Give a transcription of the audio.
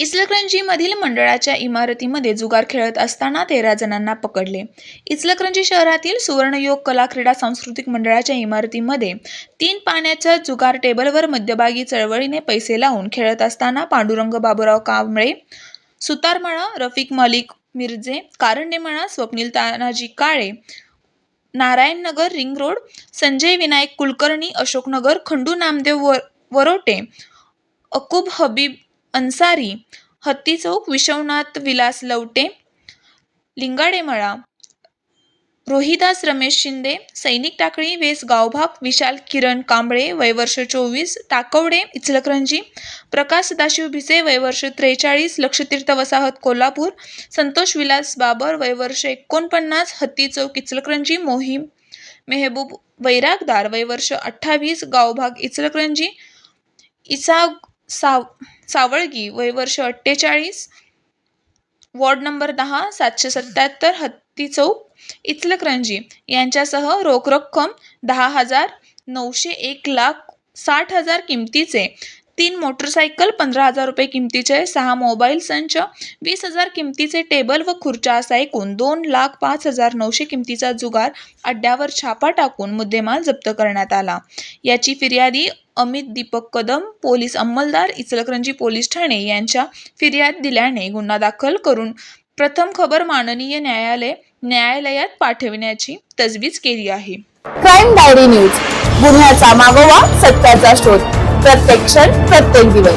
इचलकरंजी मधील मंडळाच्या इमारतीमध्ये जुगार खेळत असताना तेरा जणांना पकडले. इचलकरंजी शहरातील सुवर्णयोग कला क्रीडा सांस्कृतिक मंडळाच्या इमारतीमध्ये तीन पाण्याच्या जुगार टेबलवर मध्यभागी चळवळीने पैसे लावून खेळत असताना पांडुरंग बाबूराव कांबळे सुतारमळा रफिक मलिक मिरजे कारंडेमळा स्वप्नील तानाजी काळे नारायणनगर रिंग रोड संजय विनायक कुलकर्णी अशोकनगर खंडू नामदेव वर वरोटे अकूब हबीब अन्सारी हत्ती चौक विश्वनाथ विलास लवटे लिंगाडेमळा रोहिदास रमेश शिंदे सैनिक टाकळी वेस गावभाग विशाल किरण कांबळे वयवर्ष चोवीस टाकवडे इचलकरंजी प्रकाश सदाशिव भिसे वयवर्ष त्रेचाळीस लक्षतीर्थ वसाहत कोल्हापूर संतोष विलास बाबर वयवर्ष एकोणपन्नास हत्ती चौक इचलकरंजी मोहीम मेहबूब वैरागदार वयवर्ष अठ्ठावीस गावभाग इचलकरंजी इसाग साव सावळगी वयवर्ष अठ्ठेचाळीस वॉर्ड नंबर दहा सातशे सत्याहत्तर हत्ती चौक इचलकरंजी यांच्यासह रोख रक्कम दहा हजार नऊशे एक लाख साठ हजार किमतीचे तीन मोटरसायकल पंधरा हजार रुपये किमतीचे सहा मोबाईल संच वीस हजार किमतीचे टेबल व खुर्च्या असा एकूण दोन लाख पाच हजार नऊशे किमतीचा जुगार अड्ड्यावर छापा टाकून मुद्देमाल जप्त करण्यात आला. याची फिर्यादी अमित दीपक कदम पोलीस अंमलदार इचलकरंजी पोलीस ठाणे यांच्या फिर्याद दिल्याने गुन्हा दाखल करून प्रथम खबर माननीय न्यायालय न्यायालयात पाठविण्याची तजवीज केली आहे. Crime diary news. गुन्ह्याचा मागोवा सत्याचा शोध. प्रत्येक क्षण प्रत्येक दिवस.